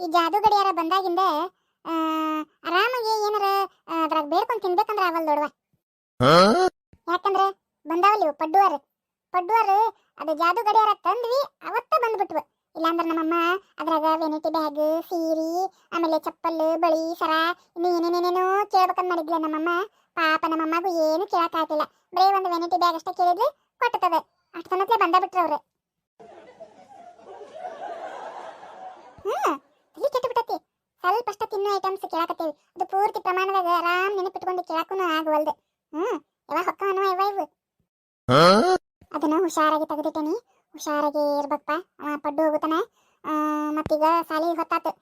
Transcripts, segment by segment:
ಈ ಜಾದು ಗಡಿಯಾರ ಬಂದಾಗಿಂದ ಆ, ಆರಾಮಾಗಿ ಏನಾರ ಅದ್ರಾಗ ಬೇಡ್ಕೊಂಡು ತಿನ್ಬೇಕಂದ್ರ ಅವಲ್ ನೋಡುವ. ಯಾಕಂದ್ರ ಬಂದಾವಲ್ಲಿ ಪಡ್ಡುವಾರ ಪಡ್ಡುವಾರ ಅದು ಜಾದು ಗಡಿಯಾರ ತಂದ್ವಿ ಅವತ್ತ ಬಂದ್ಬಿಟ್ವು. ಇಲ್ಲಾಂದ್ರ ನಮ್ಮಮ್ಮ ಅದ್ರಾಗ ವೆನಿಟಿ ಬ್ಯಾಗ್ ಸೀರಿ ಆಮೇಲೆ ಚಪ್ಪಲ್ ಬಳಿ ಸರ ಇನ್ನು ಏನೇನೇನೇನೋ ಕೇಳ್ಬೇಕಂತ ಮಾಡಿದ್ಲ ನಮ್ಮಮ್ಮ. ಪಾಪ ನಮ್ಮಮ್ಮಗೂ ಏನು ಕೇಳಕ್ ಆಗ್ತಿಲ್ಲ ಬರೀ ಒಂದು ವೆನಿಟಿ ಬ್ಯಾಗ್ ಅಷ್ಟೇ ಕೇಳಿದ್ವಿ ಕೊಟ್ಟತದ. ಅಷ್ಟ ಬಂದ ಬಿಟ್ರು ಅವ್ರು ಹ್ಮ್ ತಲಿ ಕೆಟ್ಟು ಬಿಟ್ಟತಿ ಸ್ವಲ್ಪ ಅಷ್ಟ ತಿನ್ನೋ ಐಟಮ್ಸ್ ಕೇಳಾಕತ್ತೀವಿ ಅದು ಪೂರ್ತಿ ಪ್ರಮಾಣದಾಗ ಆರಾಮ್ ನೆನಪಿಟ್ಕೊಂಡು ಕೇಳಕ್ಕೂ ಆಗವಲ್ದು. ಹ್ಮ್ ಯಾವಾಗ ಹೊಕ್ಕ ಅನ್ನೋ ಯಾವ ಇವು? ಅದನ್ನ ಹುಷಾರಾಗಿ ತೆಗೆದಿಟ್ಟೇನಿ. ಹುಷಾರಾಗಿ ಇರ್ಬೇಕಪ್ಪ. ಅವ ಪಡ್ಡು ಹೋಗುತ್ತಾನ. ಮತ್ತೀಗ ಸಾಲಿ ಹೊತ್ತಾತು.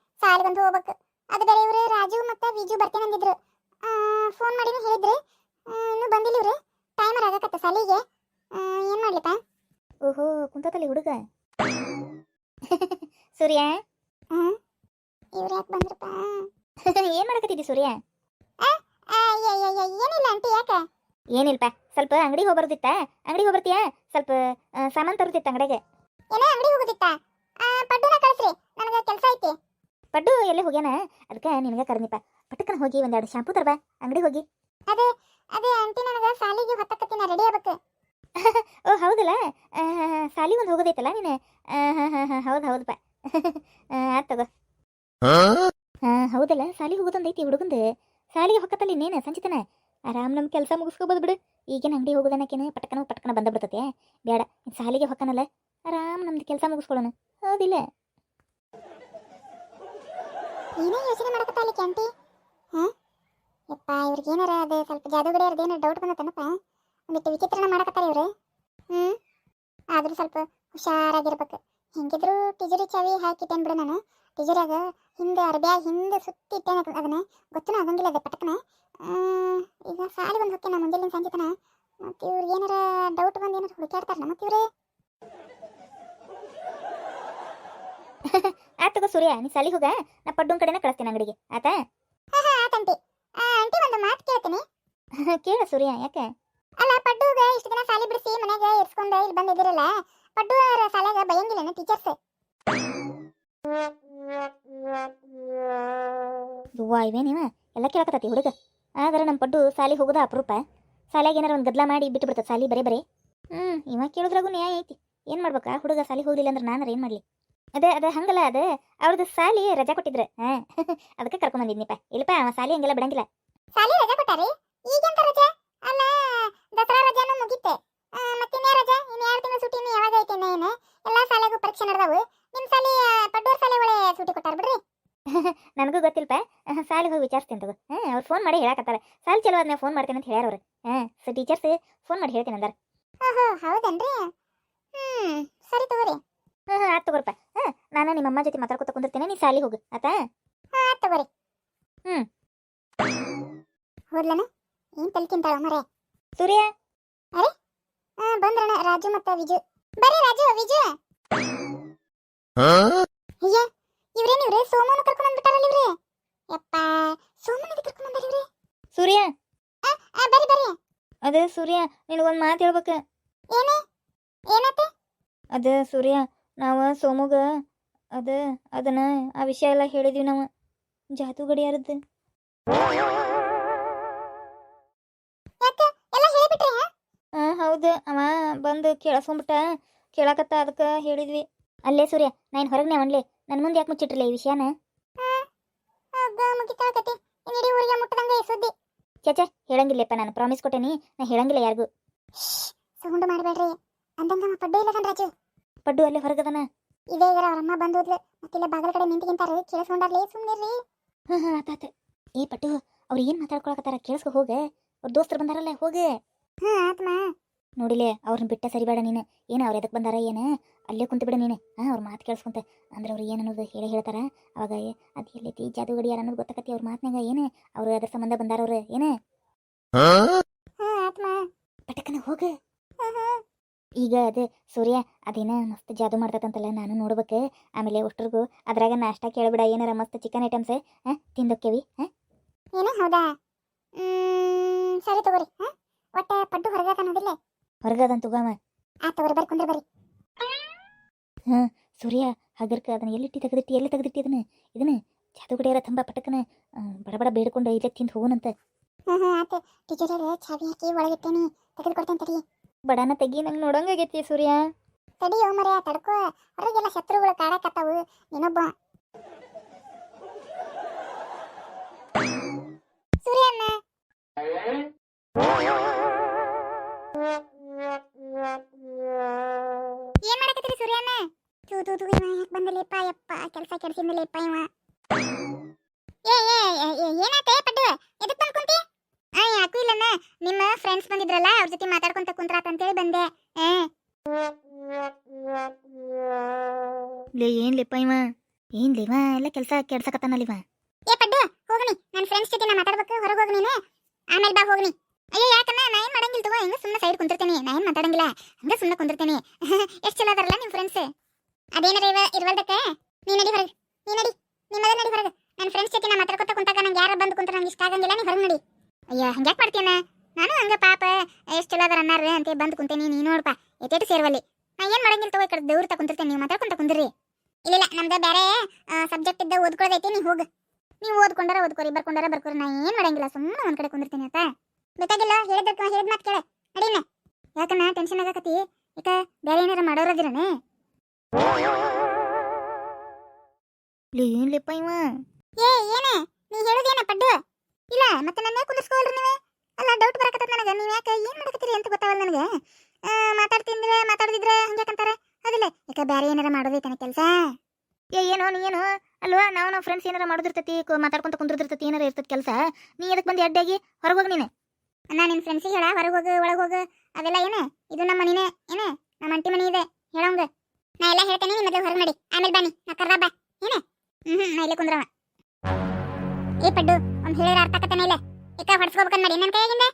ಬಂದು ಹೋಗ್ಬೇಕು. ಅದು ಬೇರೆ ಇವ್ರು ರಾಜು ಮತ್ತೆ ವಿಜು ಬರ್ತೇನೆ ಅಂದಿದ್ರು. ಫೋನ್ ಮಾಡಿನೂ ಹೇಳಿದ್ರಿ. ಇನ್ನು ಬಂದಿಲ್ಲ ಇವ್ರು. ಟೈಮರ್ ಆಗಕತ್ತ ಸಾಲಿಗೆ. ಏನು ಏನ್ ಮಾಡ್ಲಿಪ್ಪ? ಓಹೋ ಕುಂತತಲ್ಲಿ ಹುಡುಗ. ಸೂರ್ಯ? ಹ್ಮ್? ಇವ್ರು ಯಾಕೆ ಬಂದ್ರಪ್ಪ? ಏನ್ ಮಾಡಕತ್ತಿದ್ದಿ ಸೂರ್ಯ? ಏನಿಲ್ಲ ಅಂಟಿ ಯಾಕೆ? ಏನಿಲ್ಪ ಸ್ವಲ್ಪ ಅಂಗಡಿ ಹೋಗ್ಬರ್ದಿತ್ತ ಅಂಗಡಿ ಹೋಗ್ಬರ್ತೀಯಾ? ಸ್ವಲ್ಪ ಸಾಮಾನು ತರುದಿತ್ತ ಅಂಗಡಿಗೆ ಏನೋ ಅಂಗಡಿ ಹೋಗುದಿತ್ತ? ಪಡ್ಡುನ ಕಳಿಸ್ರಿ ನನಗೆ ಕೆಲಸ ಐತಿ. ಪಡ್ಡು ಎಲ್ಲಿ ಹೋಗ್ಯಾನ? ಅದಕ್ಕೆ ನಿನಗೆ ಕರ್ನಿಪ್ಪ ಪಟಕನ ಹೋಗಿ ಒಂದೆರಡು ಶಾಂಪೂ ತರ್ಬಾ ಅಂಗಡಿ ಹೋಗಿ. ಅದೇ ಅದೇ ಅಂಟಿ ನನಗೆ ಸಾಲಿಗೆ ಹೊತ್ತಕತ್ತಿನ ರೆಡಿ ಆಗ್ಬೇಕು. ಓ ಹೌದಲ್ಲ? ಸಾಲಿ ಒಂದು ಹೋಗೋದೈತಲ್ಲ ನೀನು? ಹೌದು ಹೌದಪ್ಪ ಆಯ್ತು ತಗೋ. ಹೌದಲ್ಲ. ಸಾಲಿಗೆ ಹೋಗೋದೊಂದೈತಿ ಹುಡುಗಂದು. ಸಾಲಿಗೆ ಹೊಕ್ಕತ್ತಲ್ಲಿ ಇನ್ನೇನು ಸಂಚಿತನ? ಆರಾಮ್ ನಮ್ಮ ಕೆಲಸ ಮುಗಿಸ್ಕೋಬೋದು ಬಿಡು. ಈಗೇನು ಅಂಗಡಿ ಹೋಗೋದನ್ನಕೇನು ಪಟಕನ ಪಟಕನ ಬಂದ ಬಿಡ್ತತೆ ಬೇಡ ಸಾಲಿಗೆ ಹೊಕ್ಕನಲ್ಲ ಆರಾಮ್ ನಮ್ದು ಕೆಲಸ ಮುಗಿಸ್ಕೊಳ್ಳೋಣ. ಹೌದಿಲ್ಲ. ಏನೇ ಯೋಚನೆ ಮಾಡಕತ್ತ ಅಲ್ಲಿ ಕ್ಯಾಂಟಿ ಹಾ? ಯಪ್ಪ ಇವ್ರಿಗೆ ಏನಾರ ಅದು ಸ್ವಲ್ಪ ಜಾದೂಗಡಿ ಅವ್ರದ್ದು ಏನಾರ ಡೌಟ್ ಬಂದತ್ತನಪ್ಪ ಒಂದಿಟ್ಟು ವಿಚಿತ್ರನ ಮಾಡಕತ್ತಾರ ಇವ್ರು. ಹ್ಮ್? ಆದರೂ ಸ್ವಲ್ಪ ಹುಷಾರಾಗಿರ್ಬೇಕು. ಹೆಂಗಿದ್ರು ತಿಜುರಿ ಚಾವಿ ಹಾಕಿಟ್ಟೇನ್ ಬಿಡು ನಾನು. ತಿಜುರಿಯಾಗ ಹಿಂದೆ ಅರ್ಬ್ಯಾಗ ಹಿಂದೆ ಸುತ್ತಿ ಇಟ್ಟೇನೆ ಅದ್- ಅದನ್ನ. ಗೊತ್ತೂ ಆಗಂಗಿಲ್ಲ ಅದೇ ಪಟಕನ. ಈಗ ಸಾಲಿ ಬಂದು ಹೋಗ್ತೇನೆ ಮುಂಜಾನೆ ಸಂಜೆತನ ಮತ್ತೆ ಇವ್ರು ಏನಾರ ಡೌಟ್ ಬಂದು ಏನಾರ ಹುಡುಕಾಡ್ತಾರಲ್ಲ ಮತ್ತೆ ಇವ್ರೆ? ಆತ್ ಸೂರ್ಯ ನೀ ಸಾಲಿ ಹೋಗ. ನಾ ಪಡ್ಡೊಂದ್ ಕಡೆನ ಕಳಿಸ್ತೀನಿ ಅಂಗಡಿಗೆ. ಆತಾ? ಹಾ ಹಾ ಆತಂಟಿ ಆ, ಆಂಟಿ ಒಂದು ಮಾತು ಕೇಳ್ತೀನಿ. ಕೇಳ ಸೂರ್ಯ ಯಾಕೆ? ಅಲ್ಲ ಪಡ್ಡುಗ ಇಷ್ಟು ದಿನ ಸಾಲಿ ಬಿಡಿಸಿ ಮನೆಗೆ ಇರ್ಸ್ಕೊಂಡು ಇಲ್ಲಿ ಬಂದಿದ್ದೀರಲ್ಲ. ಪಡ್ಡು ಅವ್ರ ಸಾಲಾಗ ಬೈಯಂಗಿಲ್ಲ ಟೀಚರ್ಸ್ ದುವ್ವಾ ಎಲ್ಲ ಕೇಳಕತ್ತತಿ ಹುಡುಗ. ಆದ್ರೆ ನಮ್ಮ ಪಡ್ಡು ಸಾಲಿಗೆ ಹೋಗೋದ ಅಪರೂಪ? ಸಾಲಿಯಾಗ ಏನಾರ ಒಂದು ಗದ್ಲ ಮಾಡಿ ಬಿಟ್ಟು ಬಿಡ್ತದೆ ಸಾಲಿ ಬರೇ ಬರೇ? ಹ್ಞೂ ಇವಾಗ ಕೇಳಿದ್ರಾಗೂ ನ್ಯಾಯ ಐತಿ. ಏನು ಮಾಡ್ಬೇಕಾ? ಹುಡುಗ ಸಾಲಿಗೆ ಹೋಗ್ಲಿಲ್ಲ ಅಂದ್ರೆ ನಾನು ಏನು ಮಾಡಲಿ? ಅದೇ ಅದೇ ಹಂಗಲ್ಲ, ಅದೇ ಅವ್ರದ್ದು ಸಾಲಿ ರಜಾ ಕೊಟ್ಟಿದ್ರು. ಹಾಂ, ಅದಕ್ಕೆ ಕರ್ಕೊಂಬಂದಿದ್ನಿಪ್ಪ ಇಲ್ಲಪ್ಪ, ಅವ ಸಾಲಿ ಹಂಗೆಲ್ಲ ಬಿಡಂಗಿಲ್ಲ. ಸಾಲಿ ರಜಾ ಕೊಟ್ಟಾರಿ? ಈಗೆಂತ ರಜಾ? ಅಲ್ಲ ದಸರಾ ರಜಾನು ಮುಗೀತೆ. ಆ, ಮತ್ತಿನ್ನೇ ರಜೆ? ಇನ್ನು ಎರಡು ತಿಂಗಳು ಸೂಟಿ ಇನ್ನು ಯಾವಾಗ ಐತೆ ಏನು? ಎಲ್ಲ ಶಾಲೆಗೂ ಪರೀಕ್ಷೆ ನಡೆದವು. ನಿಮ್ಮ ಸಾಲಿ ಪಡ್ಡೂರ್ ಶಾಲೆ ಒಳ್ಳೆ ಸೂಟಿ ಕೊಟ್ಟಾರ ಬಿಡ್ರಿ. ನನಗೂ ಗೊತ್ತಿಲ್ಪ. ಸಾಲಿಗೆ ಹೋಗಿ ವಿಚಾರಿಸ್ತೀನಿ ತಗೋ. ಹಾಂ ಅವ್ರು ಫೋನ್ ಮಾಡಿ ಹೇಳಕತ್ತಾರ. ಸಾಲಿ ಚಲೋ ಆದ್ಮೇಲೆ ಫೋನ್ ಮಾಡ್ತೀನಿ ಅಂತ ಹೇಳ್ಯಾರ ಅವ್ರು. ಹಾಂ ಸೊ ಟೀಚರ್ಸ್ ಫೋನ್ ಮಾಡಿ ಹೇಳ್ತೀನಿ ಅಂದಾರ. ಓಹೋ ಹೌದನ್ರಿ? ಹ್ಞೂ ಸರಿ ತಗೋರಿ. ಹಾಂ ಹಾಂ ಆಯ್ತು ತಗೋರಪ್ಪ. ಹಾಂ ನಾನು ನಿಮ್ಮ ಅಮ್ಮ ಜೊತೆ ಮಾತಾಡ್ಕೊತ ಕುಂದಿರ್ತೀನಿ ನೀ ಸಾಲಿ ಹೋಗು. ಆಯ್ತಾ ಹಾಂ ಆಯ್ತು ತಗೋರಿ. ಹ್ಮ್. ಹೋದ್ಲನ? ಏನು ತಲೆ ತಿಂತಾಳ ಮರೆ? ಸೂರ್ಯ? ಆ, ಬಂದ್ರಣ ರಾಜು ಮತ್ತೆ ವಿಜು. ಬರ್ರಿ ರಾಜು ವಿಜು. ಅಯ್ಯ ಇವ್ರೇನ್ ಇವ್ರೆ? ಸೋಮನ ಕರ್ಕೊಂಡ್ ಬಂದ್ಬಿಟ್ಟಾರಲ್ಲ ಇವ್ರೆ? ಯಪ್ಪ ಸೋಮನ ಕರ್ಕೊಂಡ್ ಬಂದಾರ ಇವ್ರೆ? ಸೂರ್ಯ. ಆ, ಬರ್ರಿ ಬರ್ರಿ. ಅದೇ ಸೂರ್ಯ ನಿನಗೊಂದು ಮಾತು ಹೇಳ್ಬೇಕ. ಏನೇ? ಏನತ್ತ ಅದ ಸೂರ್ಯ ನಾವು ಸೋಮುಗ ಅದ ಅದನ್ನ ಆ ವಿಷಯ ಎಲ್ಲ ಹೇಳಿದ್ವಿ ನಾವು. ಜಾತು ಗಡಿಯಾರದ್ದು ಹಾಂ ಹೌದು ಅವ ಬಂದು ಕೇಳಿಸ್ಕೊಂಬಿಟ್ಟ. ಕೇಳಕತ್ತ ಅದಕ್ಕೆ ಹೇಳಿದ್ವಿ. ಅಲ್ಲೇ ಸೂರ್ಯ ನಾನು ಹೊರಗ್ನೇ ಅವನ್ಲೆ ನನ್ನ ಮುಂದೆ ಯಾಕೆ ಮುಚ್ಚಿಟ್ರಲ್ಲ ಈ ವಿಷಯನ? ಚೇಚೆ ಹೇಳಂಗಿಲ್ಲಪ್ಪ ನಾನು. ಪ್ರಾಮಿಸ್ ಕೊಟ್ಟೇನಿ. ನಾ ಹೇಳಂಗಿಲ್ಲ ಯಾರಿಗೂ. ಸೌಂಡ್ ಮಾಡಬೇಡ್ರಿ. ಅಂದಂಗ ಪಡ್ಡು ಇಲ್ಲ ರಾಜು. ಪಡ್ಡು ಅಲ್ಲೇ ಹೊರಗದನ? ಇದೇ ಈಗ ಅವ್ರ ಅಮ್ಮ ಬಂದು ಹೋದ್ಲು. ಮತ್ತಿಲ್ಲ ಬಾಗಲ ಕಡೆ ನಿಂತಿಗಿಂತಾರೆ ಕೇಳಿಸ್ಕೊಂಡಾರ್ಲಿ ಸುಮ್ಮನಿರ್ರಿ ಹಾಂ ಹಾಂ ಆತಾತ ಏ ಪಟ್ಟು ಅವ್ರು ಏನು ಮಾತಾಡ್ಕೊಳಕತ್ತಾರ ಕೇಳಿಸ್ಕೊ ಹೋಗೆ. ಅವ್ರ ದೋಸ್ತರು ಬಂದಾರಲ್ಲ ಹೋಗೆ. ಹಾ ಆತ್ಮ. ನೋಡಿಲೆ ಅವ್ರನ್ನ ಬಿಟ್ಟ ಸರಿಬೇಡ ನೀನು. ಏನು ಅವ್ರು ಎದಕ್ಕೆ ಬಂದಾರ ಏನ? ಅಲ್ಲೇ ಕುಂತು ಬಿಡ ನೀನು. ಹಾಂ ಅವ್ರ ಮಾತು ಕೇಳಿಸ್ಕೊಂತ. ಅಂದ್ರೆ ಅವ್ರು ಏನು ಅನ್ನೋದು ಹೇಳಿ ಹೇಳ್ತಾರ? ಅವಾಗ ಅದು ಎಲ್ಲೈತಿ ಜಾದು ಗಡಿಯಾರ ಅನ್ನೋದು ಗೊತ್ತಾಕತಿ ಅವ್ರ ಮಾತನಾಗ ಏನು? ಅವ್ರು ಅದ್ರ ಸಂಬಂಧ ಬಂದಾರ ಅವ್ರು ಏನ? ಪಟಕನ ಹೋಗ. ಈಗ ಅದೇ ಸೂರ್ಯ ಅದೇನ ಮಸ್ತ್ ಜಾದು ಮಾಡ್ತದಂತಲ್ಲ ನಾನು ನೋಡ್ಬೇಕು. ಆಮೇಲೆ ಅಷ್ಟ್ರಿಗೂ ಅದ್ರಾಗ ನಾಷ್ಟ ಕೇಳ್ಬಿಡ ಏನಾರ ಮಸ್ತ್ ಚಿಕನ್ ಐಟಮ್ಸ್ ಹಾಂ ತಿಂದೋಕ್ಕೇವಿ ಹಾಂ? ಏನು? ಹೌದಾ? ಸರಿ ತಗೋರಿ ಹಾ? ಒಟ್ಟೆ ಪಡ್ಡು ಹೊರಗಾಕ ಅನ್ನೋದಿಲ್ಲ. ಹೊರಗದಂತ ತಗೋಮ ಆ ತಗೋರಿ ಬರ್ರಿ ಕುಂದ್ರ ಬರ್ರಿ. ಸೂರ್ಯ ಹಗರ್ಕ ಅದನ್ನ ಎಲ್ಲಿಟ್ಟಿ ತೆಗೆದಿಟ್ಟಿ ಎಲ್ಲಿ ತೆಗೆದಿಟ್ಟಿ ಅದನ್ನ? ಇದನ್ನ ಜಾದುಗಡೆಯರ ತಂಬ ಪಟಕನ ಬಡಬಡ ಬಡ ಬಡ ಬೇಡ್ಕೊಂಡು ಇಲ್ಲೇ ತಿಂದು ಹೋಗುನಂತೆ. ಹ್ಞೂ ಹ್ಞೂ ಆತು. ಟೀಚರ್ ಚಾವಿ ಹಾಕಿ ಒಳಗಿಟ್ಟೇನಿ. ತೆಗೆದು ಕೊಡ್ತೇನೆ ತಡಿ. ಬಡಾನ ತೆಗಿ ನಂಗೆ ನೋಡಂಗಾಗೈತಿ ಸೂರ್ಯ. ತಡಿ ಓ ಮರ್ಯ ತಡ್ಕೋ. ಹೊರಗೆಲ್ಲ ಶತ್ರುಗಳು ಕಾಡಕತ್ತಾವು. ಇನ್ನೊಬ್ಬ ಸೂರ್ಯಣ್ಣ. ತೂ ತೂ ತೂ ಇವ ಯಾಕೆ ಬಂದಲೇಪ್ಪ ಯಪ್ಪ, ಕೆಲಸ ಕೆಡ್ಸಿಂದಲಿಪ್ಪ ಇವ. ಏ ಏ ಏನಾತೆ ಪಡ್ಡು, ಎದಕ್ ಬಂದ್ ಕುಂತಿ? ಆ ಯಾಕೂ ಇಲ್ಲಣ್ಣ ನಿಮ್ಮ ಫ್ರೆಂಡ್ಸ್ ಬಂದಿದ್ರಲ್ಲ, ಅವ್ರ ಜೊತೆ ಮಾತಾಡ್ಕೊಂತ ಕುಂತ್ರಾತ ಅಂತೇಳಿ ಬಂದೆ, ಏ. ಲೇ, ಏನ್ ಲೇಪ್ಪ ಇವ? ಏನ್ ಲೇವ? ಎಲ್ಲ ಕೆಲಸ ಕೆಡ್ಸಕತ್ತಾನಲ್ಲಿವ ಏ, ಪಡ್ಡು, ಹೋಗ್ನಿ ನನ್ನ ಫ್ರೆಂಡ್ಸ್ ಜೊತೆ ನಾ ಮಾತಾಡ್ಬೇಕು, ಹೊರಗೆ ಹೋಗಿ ಆಮೇಲೆ ಬಾ, ಹೋಗ್ನಿ. ಅಯ್ಯೋ ಯಾಕನ್ನ ನಾ ಏನ್ ಮಾಡಂಗಿಲ್ಲ ತಗೋ, ಹಿಂಗ ಸುಮ್ಮನೆ ಸೈಡ್ ಕುಂತಿರ್ತೀನಿ, ನಾ ಏನ್ ಮಾತಾಡಂಗಿಲ್ಲ, ಹಂಗ ಸುಮ್ಮನೆ ಕುಂತಿರ್ತೀನಿ ಎಷ್ಟು ಚಲೋ ಅದಾರಲ್ಲ ನಿಮ್ಮ ಫ್ರೆಂಡ್ಸ್ ಅದೇನಾರ ಇವ? ಇರ್ವಲ್ದಕ್ಕೆ? ನೀ ನಡಿ ಹೊರಗೆ. ನೀ ನಡಿ. ನಿಮ್ಮದ ನಡಿ ಹೊರಗೆ. ನನ್ನ ಫ್ರೆಂಡ್ಸ್ ಜೊತೆ ನಾ ಮಾತಾಡ್ಕೊತ ಕುಂತಾಗ ನಂಗೆ ಯಾರು ಬಂದು ಕುಂತ್ರ ನಂಗೆ ಇಷ್ಟ ಆಗಂಗಿಲ್ಲ, ನೀ ಹೊರಗೆ ನಡಿ. ಅಯ್ಯ, ಹಂಗ್ಯಾಕ್ ಮಾಡ್ತೀನ ನಾನು ಹಂಗೆ ಪಾಪ, ಎಷ್ಟು ಚಲೋ ಅದಾರ ಅನ್ನಾರ ಅಂತ ಬಂದು ಕುಂತೇನಿ, ನೀ ನೋಡಪ್ಪ ಎತ್ತೇಟು ಸೇರ್ವಲ್ಲಿ. ನಾ ಏನು ಮಾಡಂಗಿಲ್ಲ ತಗೋ ಈ ಕಡೆ ದೂರ ತಗೊಂತಿರ್ತೇನೆ ನೀವು ಮಾತಾಡ್ಕೊಂತ ಕುಂದ್ರಿ ಇಲ್ಲ ನಮ್ದು ಬೇರೆ ಸಬ್ಜೆಕ್ಟ್ ಇದ್ದ ಓದ್ಕೊಳ್ಳೋದೈತಿ ನೀ ಹೋಗು. ನೀವು ಓದ್ಕೊಂಡಾರ ಓದ್ಕೊರಿ, ಬರ್ಕೊಂಡಾರ ಬರ್ಕೋರಿ, ನಾ ಏನು ಮಾಡಂಗಿಲ್ಲ ಸುಮ್ಮನೆ ಒಂದ್ ಕಡೆ ಕುಂದಿರ್ತೀನಿ ಆತ. ಬೇಕಾಗಿಲ್ಲ, ಹೇಳಿದ್ರ ಹೇಳಿದ ಮಾತು ಕೇಳ. ನಡೀನ ಯಾಕನ್ನ ಟೆನ್ಷನ್ ಆಗಕತ್ತಿ? ಯಾಕ ಬೇರೆ ಏನಾರ ಮಾಡೋರದಿರನೆ ಲೇ ಏನ್ ಇವ. ಏ ಏನ? ನೀ ಹೇಳುದೇನ ಪಡ್ಡು? ಇಲ್ಲ ಮತ್ತೆ ನನ್ನ ಯಾಕೆ ನೀವೇ? ಅಲ್ಲ ಡೌಟ್ ಬರಕತ್ತ ನನಗೆ. ನೀವು ಯಾಕೆ ಏನ್ ಮಾಡಕತ್ತೀರಿ ಅಂತ ಗೊತ್ತಾವಲ್ಲ ನನಗೆ. ಆ, ಮಾತಾಡ್ತಿದ್ರೆ ಮಾತಾಡದಿದ್ರೆ ಹಂಗ್ಯಾಕಂತಾರ ಅದಿಲ್ಲ ಯಾಕ ಬೇರೆ ಏನಾರ ಮಾಡೋದೈತನ ಕೆಲಸ? ಏ ಏನೋ ನೀ ಏನು? ಅಲ್ವಾ ನಾವು ನಾವು ಫ್ರೆಂಡ್ಸ್ ಏನಾರ ಮಾಡೋದಿರ್ತೈತಿ ಮಾತಾಡ್ಕೊಂತ ಕುಂದ್ರದಿರ್ತೈತಿ ಏನಾರ ಇರ್ತೈತಿ ಕೆಲಸ? ನೀ ಎದಕ್ಕೆ ಬಂದು ಅಡ್ಡಾಗಿ? ಹೊರಗೆ ಹೋಗಿ ನೀನು. ನಾ ನಿನ್ ಫ್ರೆಂಡ್ಸಿಗೆ ಹೇಳ ಹೊರಗೆ ಹೋಗು ಒಳಗೆ ಹೋಗು. ಅದೆಲ್ಲ ಏನೇ? ಇದು ನಮ್ಮ ಮನಿನೇ ಏನ? ನಮ್ಮ ಅಂಟಿ ಮನಿ ಇದೆ. ಹೇಳೋಂಗ ನಾ ಎಲ್ಲ ಹೇಳ್ತೇನೆ ನಿಮ್ಮ ಹೊರಗೆ ನಡಿ. ಆಮೇಲೆ ಬನ್ನಿ, ನಾ ಕರ್ದ ಬಾ. ಏನ? ಹ್ಮ್ ನಾ ಇಲ್ಲೇ ಕುಂದ್ರವ. ಏ ಪಡ್ಡು, ಒಂದ್ ಹೇಳಿರ ಅರ್ಥ ಆಕತ್ತೇನೆ ಇಲ್ಲ. ಇಕ್ಕ ಹೊಡ್ಸ್ಕೋಬೇಕಂತ ನಡಿ. ನನ್ನ ಕೈಯಾಗಿಂದ?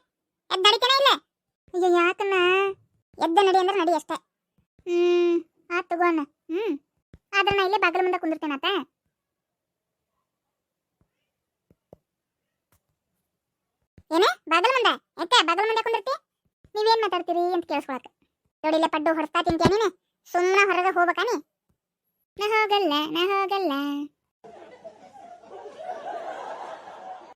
ಎದ್ದು ನಡಿತೇನೆ ಇಲ್ಲ? ಅಯ್ಯೋ ಯಾಕನ್ನ ಎದ್ದ ನಡಿ ಅಂದ್ರೆ ನಡಿ ಅಷ್ಟೇ. ಹ್ಮ್, ಆ ತಗೋಣ ಹ್ಮ್. ಆದ್ರೆ ನಾ ಇಲ್ಲೇ ಬಾಗಿಲ ಮುಂದೆ ಕುಂದಿರ್ತೇನಾತ ಏನೇ? ಬಾಗಲ್ ಮುಂದೆ? ಯಾಕೆ ಬಾಗಲ್ ಮುಂದೆ ಕುಂದಿರ್ತಿ? ನೀವೇನ್ ಮಾತಾಡ್ತೀರಿ ಅಂತ ಕೇಳಿಸ್ಕೊಳಕ. ನೋಡಿಲ್ಲ ಪಡ್ಡು ಹೊಡ್ತಾ ತಿಂತೀಯ ಸುಮ್ಮನೆ ಹೊರಗೆ ಹೋಗ್ಬೇಕಾ ನೀ? ನಾ ಹೋಗಲ್ಲ ನಾ ಹೋಗಲ್ಲ.